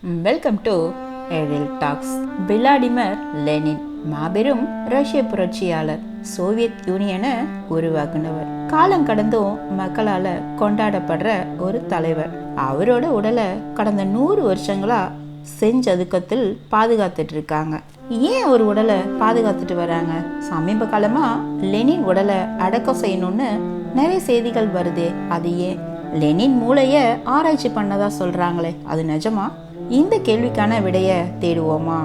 Welcome to Ezhil talks Vladimir Lenin மாபெரும் ரஷ்ய புரட்சியாளர் சோவியத் யூனியனை உருவாக்குனவர். காலம் கடந்தும் மக்களால கொண்டாடப்படுற ஒரு தலைவர். அவரோட உடலை கடந்த நூறு வருஷங்களா செஞ்சதுக்கத்தில் பாதுகாத்துட்டு இருக்காங்க. ஏன் ஒரு உடலை பாதுகாத்துட்டு வராங்க? சமீப காலமா லெனின் உடலை அடக்கம் செய்யணும்னு நிறைய செய்திகள் வருதே அது ஏன்? லெனின் மூளைய ஆராய்ச்சி பண்ணதா சொல்றாங்களே அது நிஜமா? இந்த கேள்விக்கான விடையை தேடுவோமா?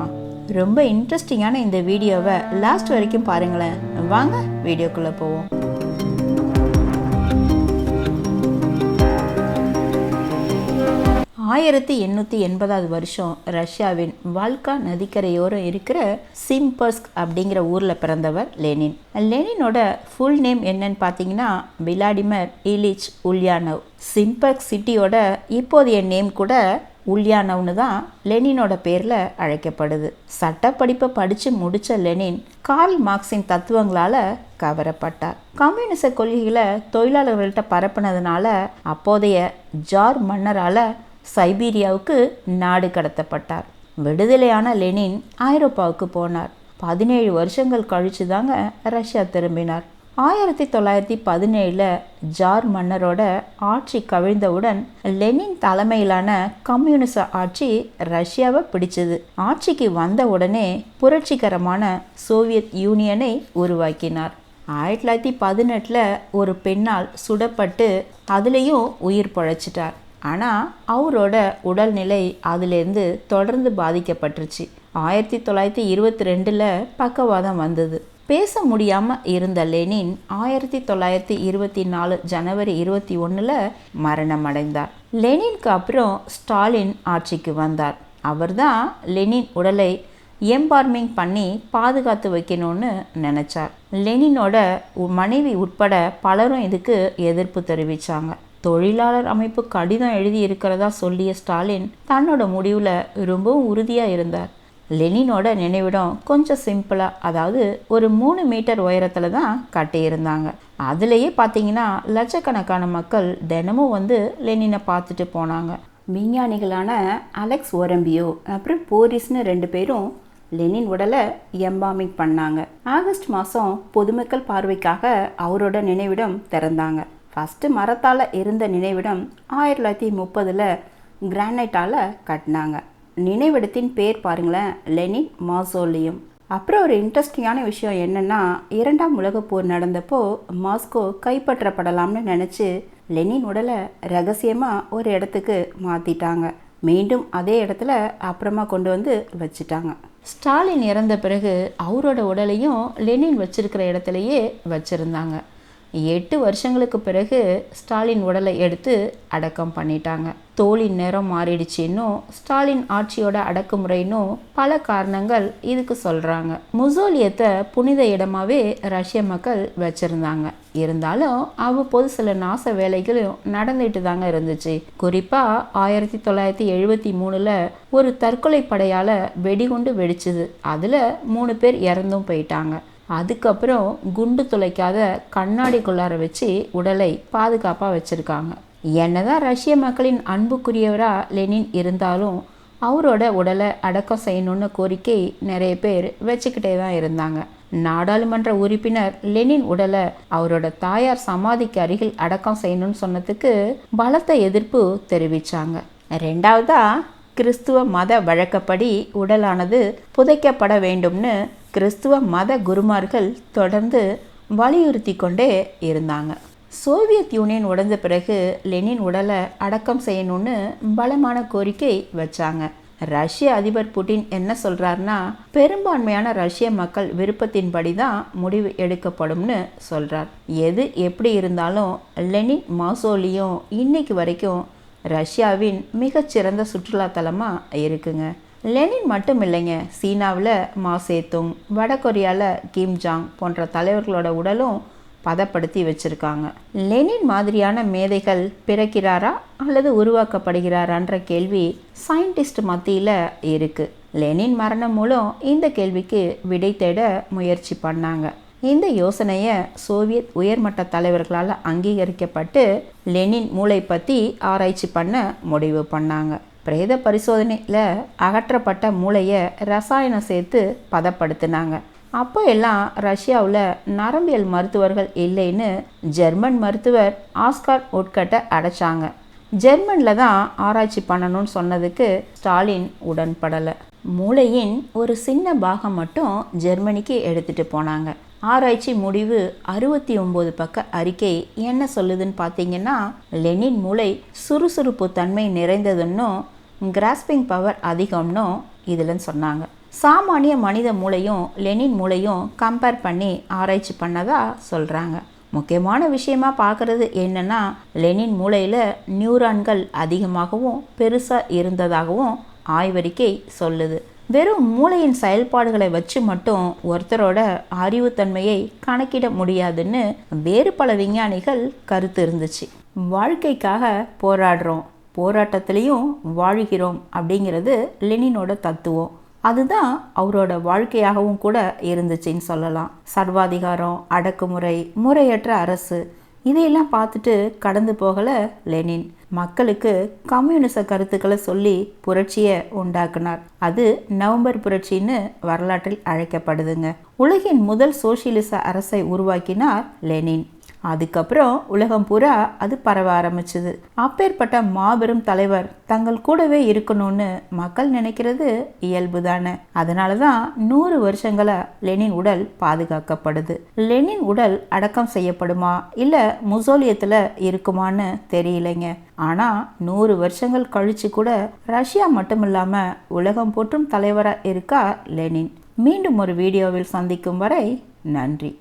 ரொம்ப இன்ட்ரெஸ்டிங்கான இந்த வீடியோவை லாஸ்ட் வரைக்கும் பாருங்களேன். வாங்க வீடியோக்குள்ளே போவோம். ஆயிரத்தி எண்ணூற்றி எண்பதாவது வருஷம் ரஷ்யாவின் வால்கா நதிக்கரையோரம் இருக்கிற சிம்பர்ஸ்க் அப்படிங்கிற ஊரில் பிறந்தவர் லெனின். லெனினோட ஃபுல் நேம் என்னன்னு பார்த்தீங்கன்னா விளாடிமர் இலிச் உல்யானவ். சிம்பர்க் சிட்டியோட இப்போதைய நேம் கூட உல்யானவ்னு தான் லெனினோட பேரில் அழைக்கப்படுது. சட்டப்படிப்பை படித்து முடித்த லெனின் கார்ல் மார்க்ஸின் தத்துவங்களால் கவரப்பட்டார். கம்யூனிச கொள்கைகளை தொழிலாளர்கள்ட்ட பரப்புனதுனால அப்போதைய ஜார் மன்னரால் சைபீரியாவுக்கு நாடு கடத்தப்பட்டார். விடுதலையான லெனின் ஐரோப்பாவுக்கு போனார். பதினேழு வருஷங்கள் கழிச்சு தாங்க ரஷ்யா திரும்பினார். ஆயிரத்தி தொள்ளாயிரத்தி பதினேழில் ஜார் மன்னரோட ஆட்சி கவிழ்ந்தவுடன் லெனின் தலைமையிலான கம்யூனிச ஆட்சி ரஷ்யாவை பிடிச்சது. ஆட்சிக்கு வந்த உடனே புரட்சிகரமான சோவியத் யூனியனை உருவாக்கினார். ஆயிரத்தி தொள்ளாயிரத்தி பதினெட்டில் ஒரு பெண்ணால் சுடப்பட்டு அதுலேயும் உயிர் பழைச்சிட்டார். ஆனால் அவரோட உடல்நிலை அதிலேருந்து தொடர்ந்து பாதிக்கப்பட்டுருச்சு. ஆயிரத்தி தொள்ளாயிரத்தி இருபத்தி ரெண்டில் பக்கவாதம் வந்தது. பேச முடியாமல் இருந்த லெனின் ஆயிரத்தி தொள்ளாயிரத்தி இருபத்தி நாலு ஜனவரி இருபத்தி ஒன்றில் மரணம் அடைந்தார். லெனினுக்கு அப்புறம் ஸ்டாலின் ஆட்சிக்கு வந்தார். அவர்தான் லெனின் உடலை எம்பார்மிங் பண்ணி பாதுகாத்து வைக்கணும்னு நினச்சார். லெனினோட மனைவி உட்பட பலரும் இதுக்கு எதிர்ப்பு தெரிவித்தாங்க தொழிலாளர் அமைப்பு கடிதம் எழுதி இருக்கிறதா சொல்லிய ஸ்டாலின் தன்னோட முடிவில் ரொம்பவும் உறுதியாக இருந்தார். லெனினோட நினைவிடம் கொஞ்சம் சிம்பிளாக அதாவது ஒரு மூணு மீட்டர் உயரத்தில் தான் கட்டியிருந்தாங்க. அதுலேயே பார்த்தீங்கன்னா லட்சக்கணக்கான மக்கள் தினமும் வந்து லெனினை பார்த்துட்டு போனாங்க. விஞ்ஞானிகளான அலெக்ஸ் ஒரம்பியோ அப்புறம் போரிஸ்னு ரெண்டு பேரும் லெனின் உடலை எம்பாமிங் பண்ணாங்க. ஆகஸ்ட் மாதம் பொதுமக்கள் பார்வைக்காக அவரோட நினைவிடம் திறந்தாங்க. ஃபஸ்ட்டு மரத்தால் இருந்த நினைவிடம் ஆயிரத்தி தொள்ளாயிரத்தி முப்பதில் கிரானைட்டால் கட்டினாங்க. நினைவிடத்தின் பேர் பாருங்களேன் லெனின் மாசோலியம் அப்புறம் ஒரு இன்ட்ரெஸ்டிங்கான விஷயம் என்னென்னா இரண்டாம் உலகப் போர் நடந்தப்போ மாஸ்கோ கைப்பற்றப்படலாம்னு நினச்சி லெனின் உடலை ரகசியமாக ஒரு இடத்துக்கு மாற்றிட்டாங்க மீண்டும் அதே இடத்துல அப்புறமா கொண்டு வந்து வச்சுட்டாங்க. ஸ்டாலின் இறந்த பிறகு அவரோட உடலையும் லெனின் வச்சிருக்கிற இடத்துலையே வச்சுருந்தாங்க. எட்டு வருஷங்களுக்கு பிறகு ஸ்டாலின் உடலை எடுத்து அடக்கம் பண்ணிட்டாங்க. தோளின் நேரம் மாறிடுச்சுன்னும் ஸ்டாலின் ஆட்சியோட அடக்குமுறைன்னும் பல காரணங்கள் இதுக்கு சொல்கிறாங்க முசோலியத்தை புனித இடமாகவே ரஷ்ய மக்கள் வச்சுருந்தாங்க. இருந்தாலும் அவ்வப்போது சில நாச வேலைகளும் நடந்துட்டு தாங்க இருந்துச்சு. குறிப்பாக ஆயிரத்தி தொள்ளாயிரத்தி எழுபத்தி மூணில் ஒரு தற்கொலை படையால் வெடிகுண்டு வெடிச்சுது. அதில் மூணு பேர் இறந்தும் போயிட்டாங்க. அதுக்கப்புறம் குண்டு துளைக்காத கண்ணாடி குள்ளார வச்சு உடலை பாதுகாப்பாக வச்சுருக்காங்க. என்னதான் ரஷ்ய மக்களின் அன்புக்குரியவராக லெனின் இருந்தாலும் அவரோட உடலை அடக்கம் செய்யணும்னு கோரிக்கை நிறைய பேர் வச்சுக்கிட்டே தான் இருந்தாங்க. நாடாளுமன்ற உறுப்பினர் லெனின் உடலை அவரோட தாயார் சமாதிக்கு அருகில் அடக்கம் செய்யணும்னு சொன்னதுக்கு பலத்த எதிர்ப்பு தெரிவித்தாங்க ரெண்டாவதா கிறிஸ்துவ மத வழக்கப்படி உடலானது புதைக்கப்பட வேண்டும்னு கிறிஸ்துவ மத குருமார்கள் தொடர்ந்து வலியுறுத்தி கொண்டே இருந்தாங்க. சோவியத் யூனியன் உடந்த பிறகு லெனின் உடலை அடக்கம் செய்யணும்னு பலமான கோரிக்கை வச்சாங்க. ரஷ்ய அதிபர் புட்டின் என்ன சொல்கிறாருன்னா பெரும்பான்மையான ரஷ்ய மக்கள் விருப்பத்தின்படி தான் முடிவு எடுக்கப்படும்னு சொல்கிறார் எது எப்படி இருந்தாலும் லெனின் மாசோலியும் இன்னைக்கு வரைக்கும் ரஷ்யாவின் மிகச்சிறந்த சுற்றுலாத்தலமாக இருக்குங்க. லெனின் மட்டும் இல்லைங்க சீனாவில் மாசேத்துங் வடகொரியாவில் கிம் ஜாங் போன்ற தலைவர்களோட உடலும் பதப்படுத்தி வச்சுருக்காங்க. லெனின் மாதிரியான மேதைகள் பிறக்கிறாரா அல்லது உருவாக்கப்படுகிறாரான்ற கேள்வி சயின்டிஸ்ட் மத்தியில் இருக்குது லெனின் மரணம் மூலம் இந்த கேள்விக்கு விடை தேட முயற்சி பண்ணாங்க. இந்த யோசனையை சோவியத் உயர்மட்ட தலைவர்களால் அங்கீகரிக்கப்பட்டு லெனின் மூளை பற்றி ஆராய்ச்சி பண்ண முடிவு பண்ணாங்க. பிரேத பரிசோதனையில் அகற்றப்பட்ட மூளையை ரசாயனம் சேர்த்து பதப்படுத்தினாங்க. அப்போ எல்லாம் ரஷ்யாவில் நரம்பியல் மருத்துவர்கள் இல்லைன்னு ஜெர்மன் மருத்துவர் ஆஸ்கார் உட்கட்டை அடைச்சாங்க. ஜெர்மனில் தான் ஆராய்ச்சி பண்ணணும்னு சொன்னதுக்கு ஸ்டாலின் உடன்படலை. மூளையின் ஒரு சின்ன பாகம் மட்டும் ஜெர்மனிக்கு எடுத்துகிட்டு போனாங்க. ஆராய்ச்சி முடிவு அறுபத்தி ஒம்பது பக்க அறிக்கை என்ன சொல்லுதுன்னு பார்த்தீங்கன்னா லெனின் மூளை சுறுசுறுப்பு தன்மை நிறைந்ததுன்னும் கிராஸ்பிங் பவர் அதிகம்னும் இதில் சொன்னாங்க. சாமானிய மனித மூளையும் லெனின் மூளையும் கம்பேர் பண்ணி ஆராய்ச்சி பண்ணதா சொல்கிறாங்க முக்கியமான விஷயமா பார்க்குறது என்னென்னா லெனின் மூளையில் நியூரான்கள் அதிகமாகவும் பெருசாக இருந்ததாகவும் ஆய்வறிக்கை சொல்லுது. வெறும் மூளையின் செயல்பாடுகளை வச்சு மட்டும் ஒருத்தரோட அறிவுத்தன்மையை கணக்கிட முடியாதுன்னு வேறு பல விஞ்ஞானிகள் கருத்து இருந்துச்சு. வாழ்க்கைக்காக போராடுறோம் போராட்டத்திலையும் வாழ்கிறோம் அப்படிங்கிறது லெனினோட தத்துவம். அதுதான் அவரோட வாழ்க்கையாகவும் கூட இருந்துச்சுன்னு சொல்லலாம். சர்வாதிகாரம் அடக்குமுறை முறையற்ற அரசு இதையெல்லாம் பார்த்துட்டு கடந்து போகலை லெனின். மக்களுக்கு கம்யூனிச கருத்துக்களை சொல்லி புரட்சியை உண்டாக்குனார். அது நவம்பர் புரட்சின்னு வரலாற்றில் அழைக்கப்படுதுங்க. உலகின் முதல் சோசியலிச அரசை உருவாக்கினார் லெனின். அதுக்கப்புறம் உலகம் பூரா அது பரவ ஆரம்பிச்சுது. அப்பேற்பட்ட மாபெரும் தலைவர் தங்கள் கூடவே இருக்கணும்னு மக்கள் நினைக்கிறது இயல்பு தானே அதனால தான் நூறு வருஷங்களா லெனின் உடல் பாதுகாக்கப்படுது. லெனின் உடல் அடக்கம் செய்யப்படுமா இல்லை முசோலியத்தில் இருக்குமான்னு தெரியலைங்க. ஆனால் நூறு வருஷங்கள் கழிச்சு கூட ரஷ்யா மட்டும் இல்லாமல் உலகம் போற்றும் தலைவராக இருக்கா லெனின். மீண்டும் ஒரு வீடியோவில் சந்திக்கும் வரை நன்றி.